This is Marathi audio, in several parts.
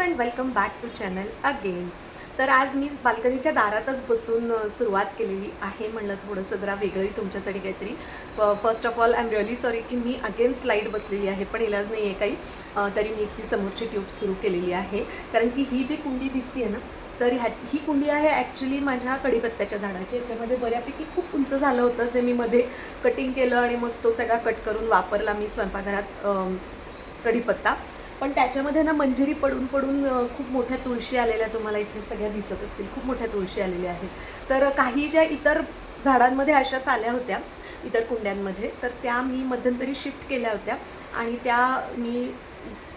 And welcome back to channel again तर आज मी बाल्कनीच्या दारातच बसून सुरुवात केलेली आहे म्हणलं थोडंसं जरा वेगळी तुमच्यासाठी काहीतरी. First of all I am really sorry की मी अगेन स्लाईड बसलेली आहे पण इलाज नाही आहे काही तरी मी इथली समोरची ट्यूब सुरू केलेली आहे. कारण की ही जी कुंडी दिसते आहे ना तर ह्या ही कुंडी आहे ॲक्च्युली माझ्या कढीपत्त्याच्या झाडाची. याच्यामध्ये बऱ्यापैकी खूप उंच झालं होतं जे मी मध्ये कटिंग केलं आणि मग तो सगळा कट करून वापरला मी स्वयंपाकघरात कढीपत्ता. पण त्याच्यामध्ये ना मंजिरी पडून पडून खूप मोठ्या तुळशी आलेल्या तुम्हाला इथे सगळ्या दिसत असतील. खूप मोठ्या तुळशी आलेल्या आहेत. तर काही ज्या इतर झाडांमध्ये अशाच आल्या होत्या इतर कुंड्यांमध्ये तर त्या मी मध्यंतरी शिफ्ट केल्या होत्या आणि त्या मी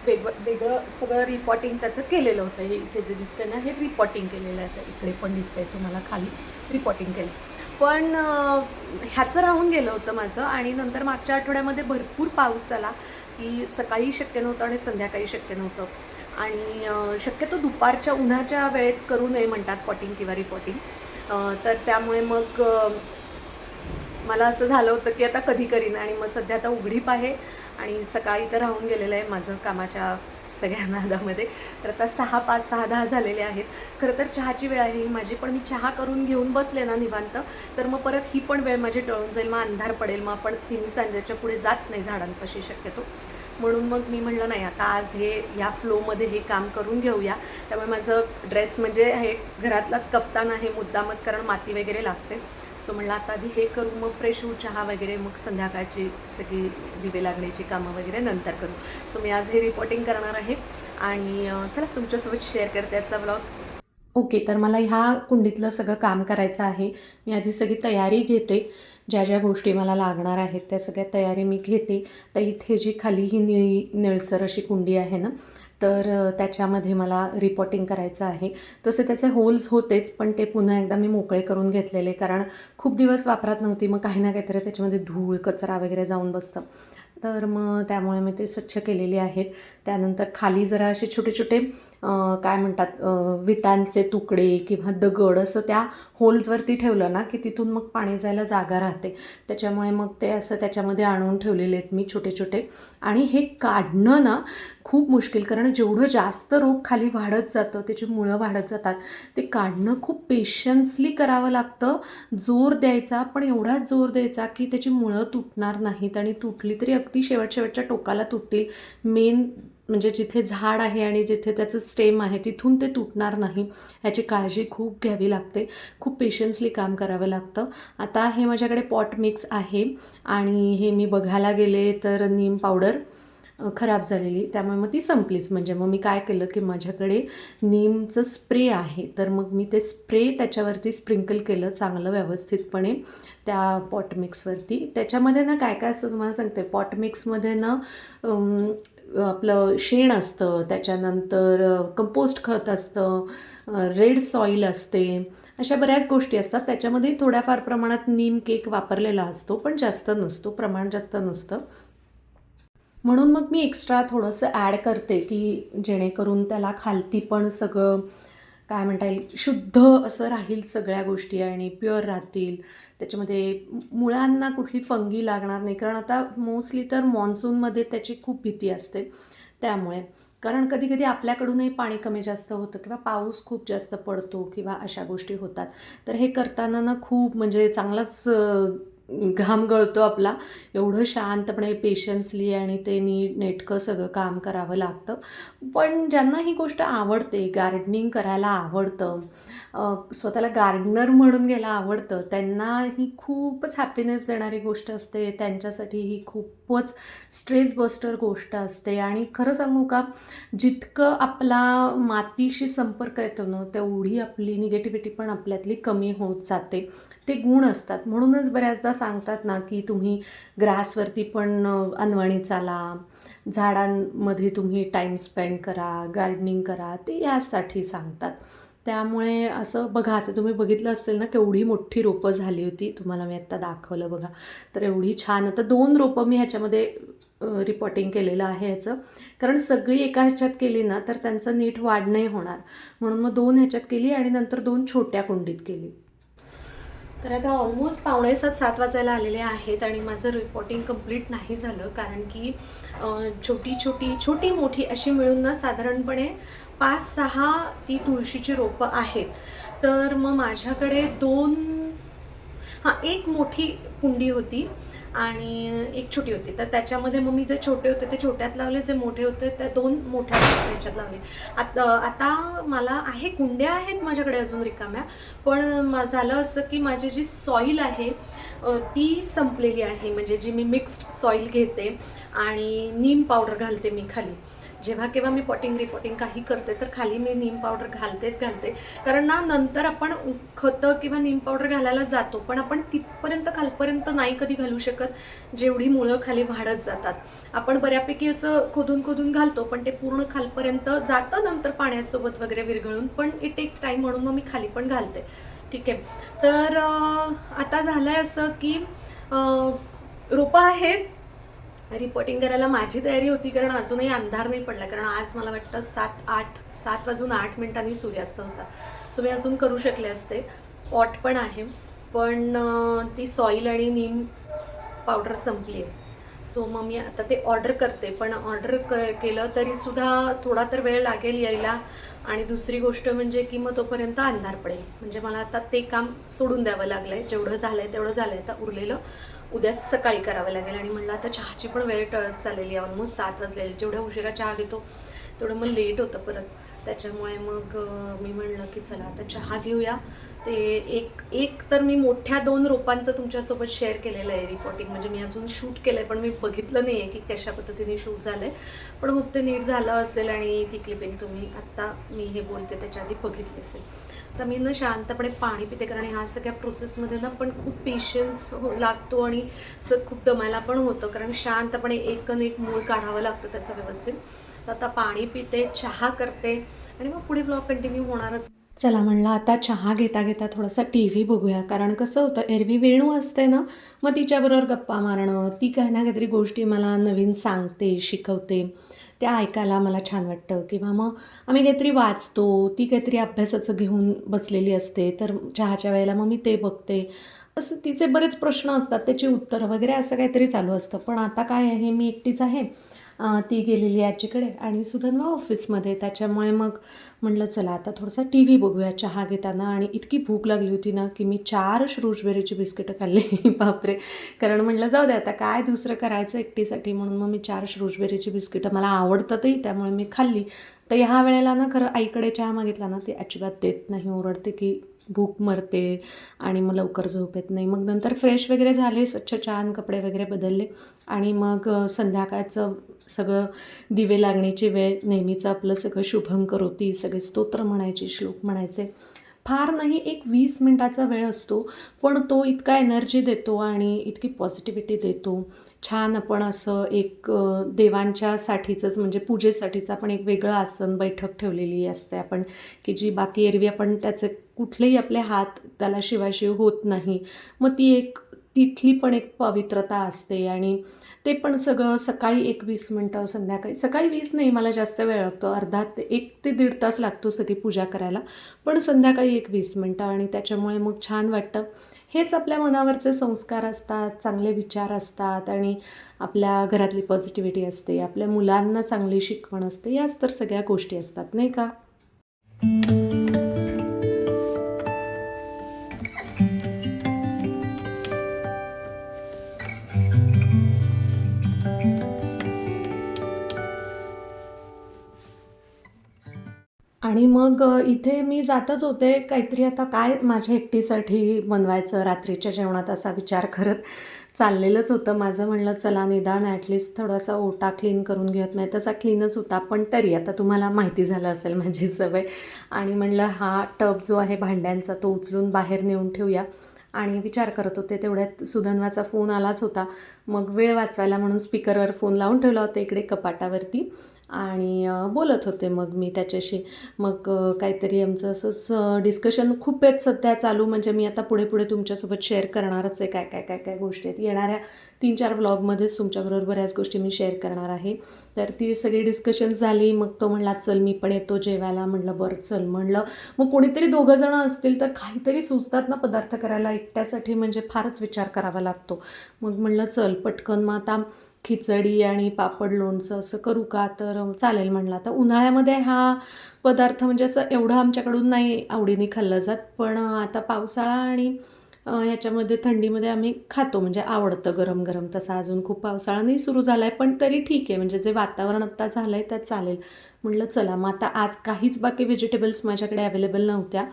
वेग वेगळं सगळं रिपॉटिंग त्याचं केलेलं होतं. हे इथे जे दिसतंय ना हे रिपॉटिंग केलेलं आहे. तर इकडे पण दिसतंय तुम्हाला खाली रिपॉटिंग केलं. पण ह्याचं राहून गेलं होतं माझं आणि नंतर मागच्या आठवड्यामध्ये भरपूर पाऊस आला. की सकाळी शक्य नव्हतं आणि संध्याकाळी शक्य नव्हतं. आणि शक्यतो दुपारच्या उन्हाच्या वेळेत करू नये म्हणतात पॉटिंग किंवा रिपॉटिंग. तर त्यामुळे मग मला असं झालं होतं की आता कधी करीन आणि मग सध्या आता उघडीप आहे आणि सकाळी तर राहून गेलेलं आहे माझं कामाच्या सगळ्या नादामध्ये तर आता सहा पाच सहा दहा झालेले आहेत. खरं तर चहाची वेळ आहे ही माझी पण मी चहा करून घेऊन बसले ना निवांत तर मग परत ही पण वेळ माझी टळून जाईल मग अंधार पडेल मग आपण तिन्ही सांजेच्या पुढे जात नाही झाडांपाशी शक्यतो. म्हणून मग मी म्हणलं नाही आता आज हे या फ्लोमध्ये हे काम करून घेऊया. त्यामुळे माझं ड्रेस म्हणजे हे घरातलाच कफ्तान आहे मुद्दामच कारण माती वगैरे लागते. सो म्हणलं आता आधी हे करू मग फ्रेश होऊ चहा वगैरे मग संध्याकाळची सगळी दिवे लागण्याची कामं वगैरे नंतर करू. सो मी आज हे रिपोर्टिंग करणार आहे आणि चला तुमच्यासोबत शेअर करते आजचा ब्लॉग ओके तर मला ह्या कुंडीतलं सगळं काम करायचं आहे. मी आधी सगळी तयारी घेते. ज्या ज्या गोष्टी मला लागणार आहेत त्या सगळ्या तयारी मी घेते. तर इथे जी खाली ही निळी निळसर अशी कुंडी आहे ना तर त्याच्यामध्ये मला रिपोर्टिंग करायचं आहे. तसे त्याचे होल्स होतेच पण ते पुन्हा एकदा मी मोकळे करून घेतलेले कारण खूप दिवस वापरात नव्हती. मग काही ना काहीतरी त्याच्यामध्ये धूळ कचरा वगैरे जाऊन बसतं. तर मग त्यामुळे मी ते स्वच्छ केलेले आहेत. त्यानंतर खाली जरा असे छोटे छोटे काय म्हणतात विटांचे तुकडे किंवा दगड असं त्या होल्सवरती ठेवलं ना की तिथून मग पाणी जायला जागा राहते. त्याच्यामुळे मग ते असं त्याच्यामध्ये आणून ठेवलेले आहेत मी छोटे छोटे. आणि हे काढणं ना खूप मुश्किल कारण जेवढं जास्त रोग खाली वाढत जातं त्याची मुळं वाढत जातात ते काढणं खूप पेशन्सली करावं लागतं. जोर द्यायचा पण एवढाच जोर द्यायचा की त्याची मुळं तुटणार नाहीत आणि तुटली तरी अगदी शेवट शेवटच्या टोकाला तुटतील. मेन म्हणजे जिथे झाड आहे आणि जिथे त्याचं स्टेम आहे तिथून ते तुटणार नाही. ह्याची काळजी खूप घ्यावी लागते. खूप पेशन्सली काम करावं लागतं. आता हे माझ्याकडे पॉट मिक्स आहे आणि हे मी बघायला गेले तर नीम पावडर खराब झालेली. त्यामुळे मग ती संपलीच. म्हणजे मग मी काय केलं की माझ्याकडे नीमचं स्प्रे आहे. तर मग मी ते स्प्रे त्याच्यावरती स्प्रिंकल केलं चांगलं व्यवस्थितपणे त्या पॉट मिक्सवरती त्याच्यामध्ये ना काय काय असतं तुम्हाला सांगते? पॉट मिक्समध्ये ना आपलं शेण असतं त्याच्यानंतर कंपोस्ट खत असतं रेड सॉईल असते. अशा बऱ्याच गोष्टी असतात. त्याच्यामध्ये थोड्याफार प्रमाणात नीम केक वापरलेला असतो पण जास्त नसतो प्रमाण जास्त नसतं. म्हणून मग मी एक्स्ट्रा थोडंसं ॲड करते की जेणेकरून त्याला खालती पण सगळं काय म्हणता येईल शुद्ध असं राहील सगळ्या गोष्टी आणि प्युअर राहतील. त्याच्यामध्ये मुळांना कुठली फंगी लागणार नाही. कारण आता मोस्टली तर मॉन्सूनमध्ये त्याची खूप भीती असते त्यामुळे. कारण कधी कधी आपल्याकडूनही पाणी कमी जास्त होतं किंवा पाऊस खूप जास्त पडतो किंवा अशा गोष्टी होतात. तर हे करताना ना खूप म्हणजे चांगलाच घाम गळतो आपला. एवढं शांतपणे पेशन्सली आणि ते नीट नेटकं सगळं काम करावं लागतं. पण ज्यांना ही गोष्ट आवडते गार्डनिंग करायला आवडतं स्वतःला गार्डनर म्हणून घ्यायला आवडतं त्यांना ही खूपच हॅपीनेस देणारी गोष्ट असते. त्यांच्यासाठी ही खूपच स्ट्रेस बस्टर गोष्ट असते. आणि खरं सांगू का जितकं आपला मातीशी संपर्क येतो ना तेवढी आपली निगेटिव्हिटी पण आपल्यातली कमी होत जाते. ते गुण असतात. म्हणूनच बऱ्याचदा सांगतात ना की तुम्ही ग्रासवरती पण अनवाणी चाला झाडांमध्ये तुम्ही टाईम स्पेंड करा गार्डनिंग करा ते यासाठी सांगतात. त्यामुळे असं बघा आता तुम्ही बघितलं असेल ना केवढी मोठी रोपं झाली होती. तुम्हाला मी आत्ता दाखवलं बघा. तर एवढी छान. आता दोन रोपं मी ह्याच्यामध्ये रिपोर्टिंग केलेलं आहे ह्याचं. कारण सगळी एका ह्याच्यात केली ना तर त्यांचं नीट वाढ नाही होणार. म्हणून मग दोन ह्याच्यात केली आणि नंतर दोन छोट्या कुंडीत केली. तर आता ऑलमोस्ट पावणे सात सात वाजायला आलेले आहेत आणि माझं रिपोर्टिंग कंप्लीट नाही झालं कारण की छोटी छोटी छोटी मोठी अशी मिळून ना साधारणपणे पाच सहा ती तुळशीची रोपं आहेत. तर मग माझ्याकडे दोन हां एक मोठी कुंडी होती. आणि एक छोटी होती. तर त्याच्यामध्ये मग मी जे छोटे होते ते छोट्यात लावले जे मोठे होते त्या दोन मोठ्या त्याच्यात लावले. आता आता मला आहे कुंड्या आहेत माझ्याकडे अजून रिकाम्या पण मा- झालं असं की माझी जी सॉईल आहे ती संपलेली आहे. म्हणजे जी मी मिक्स्ड सॉईल घेते आणि नीम पावडर घालते मी खाली. जेव्हा केव्हा मी पॉटिंग रिपॉटिंग काही करते तर खाली मी नीम पावडर घालतेच घालते. कारण ना नंतर आपण खतं किंवा नीम पावडर घालायला जातो पण आपण तिथपर्यंत खालपर्यंत नाही कधी घालू शकत जेवढी मुळं खाली वाढत जातात. आपण बऱ्यापैकी असं खोदून खोदून घालतो पण ते पूर्ण खालपर्यंत जातं नंतर पाण्यासोबत वगैरे विरघळून पण इट टेक्स टाईम म्हणून मग मी खाली पण घालते. ठीक आहे. तर आता झालं आहे असं की रोपं आहेत रिपोर्टिंग करायला माझी तयारी होती कारण अजूनही अंधार नाही पडला. कारण आज मला वाटतं सात आठ सात वाजून आठ मिनिटांनी सूर्यास्त होता. सो मी अजून करू शकले असते. पॉट पण आहे पण ती सॉईल आणि नीम पावडर संपली आहे. सो मग मी आता ते ऑर्डर करते. पण ऑर्डर क केलं तरीसुद्धा थोडा तर वेळ लागेल यायला. आणि दुसरी गोष्ट म्हणजे की मग तोपर्यंत अंधार पडेल. म्हणजे मला आता ते काम सोडून द्यावं लागलं आहे जेवढं झालं आहे तेवढं झालं आहे आता उरलेलं. उद्या सकाळी करावं लागेल. आणि म्हणलं आता चहाची पण वेळ टळत चाललेली आहे. ऑलमोस्ट सात वाजलेली. जेवढ्या उशिरा चहा घेतो तेवढं मग लेट होतं परत. त्याच्यामुळे मग मी म्हणलं की चला आता चहा घेऊया. ते एक एक तर मी मोठ्या दोन रोपांचं तुमच्यासोबत शेअर केलेलं आहे रिपोर्टिंग म्हणजे मी अजून शूट केलं आहे पण मी बघितलं नाही आहे की कशा पद्धतीने शूट झालं आहे पण मग ते नीट झालं असेल आणि ती क्लिपिंग तुम्ही आत्ता मी हे बोलते त्याच्या आधी बघितली असेल. तर मी ना शांतपणे पाणी पिते कारण ह्या सगळ्या प्रोसेसमध्ये ना पण खूप पेशन्स हो लागतो आणि असं खूप दमायला पण होतं कारण शांतपणे एक न एक मूळ काढावं लागतं त्याचं व्यवस्थित. तर आता पाणी पिते चहा करते आणि मग पुढे ब्लॉग कंटिन्यू होणारच. चला म्हणलं आता चहा घेता घेता थोडासा टी व्ही बघूया कारण कसं होतं एरवी वेणू असते ना मग तिच्याबरोबर गप्पा मारणं ती काही ना काहीतरी गोष्टी मला नवीन सांगते शिकवते. त्या ऐकायला मला छान वाटतं. किंवा मग आम्ही काहीतरी वाचतो ती काहीतरी अभ्यासाचं घेऊन बसलेली असते तर चहाच्या वेळेला मग मी ते बघते. असं तिचे बरेच प्रश्न असतात त्याची उत्तरं वगैरे असं काहीतरी चालू असतं. पण आता काय आहे मी एकटीच आहे. ती गेलेली आजीकडे आणि सुधन्वा ऑफिसमध्ये त्याच्यामुळे मग म्हटलं चला आता थोडासा टी व्ही बघूया चहा घेताना. आणि इतकी भूक लागली होती ना की मी चार श्रूजबेरीची बिस्किटं खाल्ली. बापरे. कारण म्हटलं जाऊ दे आता काय दुसरं करायचं एकटीसाठी? म्हणून मग मी चार श्रूजबेरीची बिस्किटं मला आवडतातही त्यामुळे मी खाल्ली. तर ह्या वेळेला ना खरं आईकडे चहा मागितला ना ते अजिबात देत नाही ओरडते की भूक मरते आणि मग लवकर झोप येत नाही. मग नंतर फ्रेश वगैरे झाले स्वच्छ छान कपडे वगैरे बदलले आणि मग संध्याकाळचं सगळं दिवे लागण्याची वेळ नेहमीचं आपलं सगळं शुभंकर होती सगळे स्तोत्र म्हणायचे श्लोक म्हणायचे. फार नाही एक वीस मिनटाचा वेळ असतो पण तो इतका एनर्जी देतो आणि इतकी पॉझिटिव्हिटी देतो. छान आपण असं एक देवांच्यासाठीचंच म्हणजे पूजेसाठीचं आपण एक वेगळं आसन बैठक ठेवलेली असते आपण की जी बाकी एरवी आपण त्याचे कुठलेही आपले हात त्याला शिवाशिव होत नाही. मग ती एक तिथली पण एक पवित्रता असते आणि ते पण सगळं सकाळी एक वीस मिनटं संध्याकाळी. सकाळी वीस नाही मला जास्त वेळ लागतो. अर्धा ते एक ते दीड तास लागतो सगळी पूजा करायला. पण संध्याकाळी एक वीस मिनटं आणि त्याच्यामुळे मग छान वाटतं. हेच आपल्या मनावरचे संस्कार असतात चांगले विचार असतात आणि आपल्या घरातली पॉझिटिव्हिटी असते आपल्या मुलांना चांगली शिकवण असते याच तर सगळ्या गोष्टी असतात नाही का? आणि मग इथे मी जातच होते. काहीतरी आता काय माझ्या एकटीसाठी बनवायचं रात्रीच्या जेवणात असा विचार करत चाललेलंच होतं. माझं म्हणलं चला निदान ॲटलिस्ट थोडासा ओटा क्लीन करून घेत नाही म्हणजे तसा क्लीनच होता पण तरी आता तुम्हाला माहिती झालं असेल माझी सवय. आणि म्हणलं हा टब जो आहे भांड्यांचा तो उचलून बाहेर नेऊन ठेवूया. आणि विचार करत होते तेवढ्यात सुधन्वाचा फोन आलाच होता. मग वेळ वाचवायला म्हणून स्पीकरवर फोन लावून ठेवला होता इकडे कपाटावरती. आणि बोलत होते मग मी त्याच्याशी. मग काहीतरी आमचं असंच डिस्कशन खूप आहेत सध्या चालू. म्हणजे मी आता पुढे पुढे तुमच्यासोबत शेअर करणारच आहे. काय काय काय काय गोष्टी आहेत. येणाऱ्या तीन चार व्लॉगमध्येच तुमच्याबरोबर बऱ्याच गोष्टी मी शेअर करणार आहे. तर ती सगळी डिस्कशन झाली. मग तो म्हणला चल मी पण येतो जेवायला. म्हणलं बरं चल. म्हणलं मग कोणीतरी दोघं जणं असतील तर काहीतरी सुचतात ना पदार्थ करायला. एकट्यासाठी म्हणजे फारच विचार करावा लागतो. मग म्हणलं चल पटकन. मग आता खिचडी आणि पापड लोणचं असं करू का? तर चालेल म्हणलं. आता उन्हाळ्यामध्ये हा पदार्थ म्हणजे असं एवढं आमच्याकडून नाही आवडीने खाल्लं जात पण आता पावसाळा आणि ह्याच्यामध्ये थंडीमध्ये आम्ही खातो. म्हणजे आवडतं गरम गरम. तसा अजून खूप पावसाळा नाही सुरू झाला आहे पण तरी ठीक आहे. म्हणजे जे वातावरण आत्ता झालं आहे त्यात चालेल. म्हटलं चला मग आता आज काहीच बाकी व्हेजिटेबल्स माझ्याकडे अवेलेबल नव्हत्या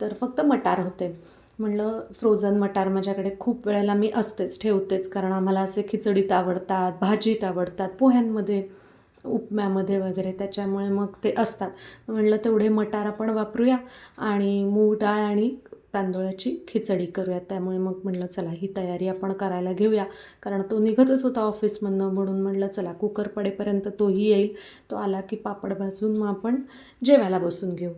तर फक्त मटार होते. म्हणलं फ्रोझन मटार माझ्याकडे खूप वेळेला मी असतेच ठेवतेच कारण आम्हाला असे खिचडीत आवडतात भाजीत आवडतात पोह्यांमध्ये उपम्यामध्ये वगैरे त्याच्यामुळे मग ते असतात. म्हणलं तेवढे मटार आपण वापरूया आणि मूग डाळ आणि तांदूळाची खिचडी करूया. त्यामुळे मग म्हणलं चला ही तयारी आपण करायला घेऊया. कारण तो निघतच होता ऑफिसमधनं म्हणून म्हणलं चला कुकर पडेपर्यंत तोही येईल. तो आला की पापड भाजून मग आपण जेवायला बसून घेऊ.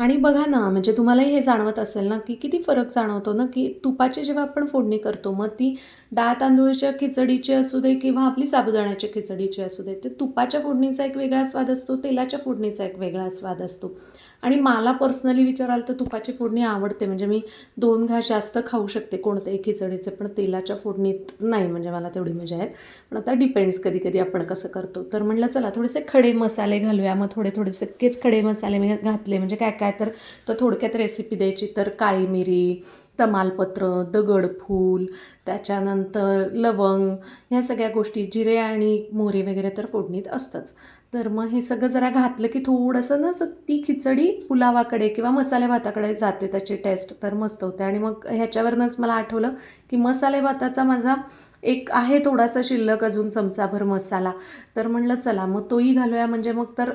आणि बघा ना म्हणजे तुम्हालाही हे जाणवत असेल ना की किती फरक जाणवतो ना की तुपाची जेव्हा आपण फोडणी करतो मग ती डाळ तांदूळच्या खिचडीची असू दे किंवा आपली साबुदाण्याच्या खिचडीची असू दे ते तुपाच्या फोडणीचा एक वेगळा स्वाद असतो तेलाच्या फोडणीचा एक वेगळा स्वाद असतो. आणि मला पर्सनली विचाराल तर तुपाची फोडणी आवडते. म्हणजे मी दोन घास जास्त खाऊ शकते कोणते खिचडीचे पण तेलाच्या फोडणीत नाही म्हणजे मला तेवढी मजा आहेत पण आता डिपेंड्स कधी कधी आपण कसं करतो. तर म्हटलं चला थोडेसे खडे मसाले घालूया. मग थोडे थोडे सगळेच खडे मसाले मी घातले. म्हणजे काय काय तर तर थोडक्यात रेसिपी द्यायची तर काळी मिरी तमालपत्र दगडफूल त्याच्यानंतर लवंग ह्या सगळ्या गोष्टी जिरे आणि मोहरी वगैरे तर फोडणीत असतंच. तर मग हे सगळं जरा घातलं की थोडंसं ना ती खिचडी पुलावाकडे किंवा मसाले भाताकडे जाते त्याची टेस्ट तर मस्त होते. आणि मग ह्याच्यावरनंच मला आठवलं की मसाले भाताचा माझा एक आहे थोडासा शिल्लक अजून चमचाभर मसाला. तर म्हणलं चला मग तोही घालूया. म्हणजे मग तर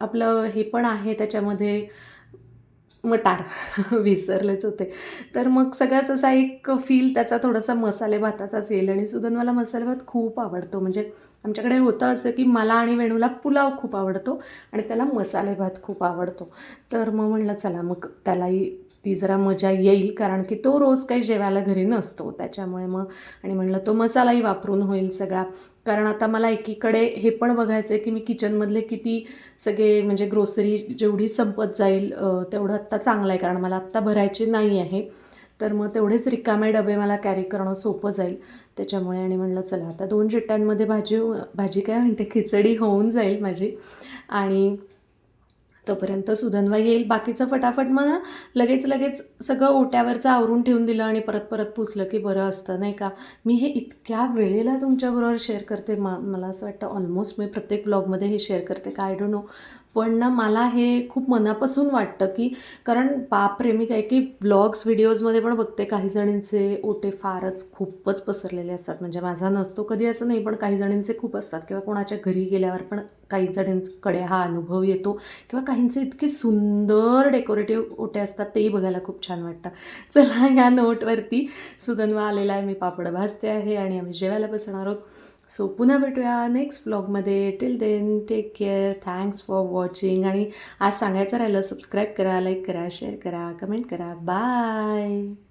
आपलं हे पण आहे त्याच्यामध्ये मटार विसरलेच होते. तर मग सगळ्याच असा एक फील त्याचा थोडासा मसाले भाताचाच येईल आणि सुधन मला मसाले भात खूप आवडतो. म्हणजे आमच्याकडे होतं असं की मला आणि वेणूला पुलाव खूप आवडतो आणि त्याला मसाले भात खूप आवडतो. तर मग म्हणलं चला मग त्यालाही ती जरा मजा येईल कारण की तो रोज काही जेवायला घरी नसतो. त्याच्यामुळे मग आणि म्हणलं तो मसालाही वापरून होईल सगळा. कारण आता मला एकीकडे हे पण बघायचं आहे की मी किचनमधले किती सगळे म्हणजे ग्रोसरी जेवढी संपत जाईल तेवढं आत्ता चांगलं आहे कारण मला आत्ता भरायची नाही आहे. तर मग तेवढेच रिकामे डबे मला कॅरी करणं सोपं जाईल. त्याच्यामुळे आणि म्हणलं चला आता दोन चिट्ट्यांमध्ये भाजी भाजी काय म्हणते? खिचडी होऊन जाईल माझी. आणि तोपर्यंत सुधनवाई येईल. बाकीचं फटाफट मग लगेच लगेच सगळं ओट्यावरचं आवरून ठेवून दिलं आणि परत परत पुसलं की बरं असतं नाही का? मी हे इतक्या वेळेला तुमच्याबरोबर शेअर करते मा मला असं वाटतं ऑलमोस्ट मी प्रत्येक ब्लॉगमध्ये हे शेअर करते काय डोंट नो पण ना मला हे खूप मनापासून वाटतं की कारण बापरे मी काय की ब्लॉग्स व्हिडिओजमध्ये पण बघते काही जणींचे ओटे फारच खूपच पसरलेले असतात. म्हणजे माझा नसतो कधी असं नाही पण काही जणींचे खूप असतात. किंवा कोणाच्या घरी गेल्यावर पण काही जणींकडे हा अनुभव येतो. किंवा काहींचे इतके सुंदर डेकोरेटिव्ह ओटे असतात तेही बघायला खूप छान वाटतं. चला ह्या नोटवरती सुदन्वा आलेला आहे. मी पापड भाजते आहे आणि आम्ही जेवायला बसणार आहोत. सो पुन्हा भेटूया next व्लॉगमध्ये till then take care thanks for watching आणि आज सांगायचं राहिलं सबस्क्राईब करा लाईक करा शेअर करा कमेंट करा. बाय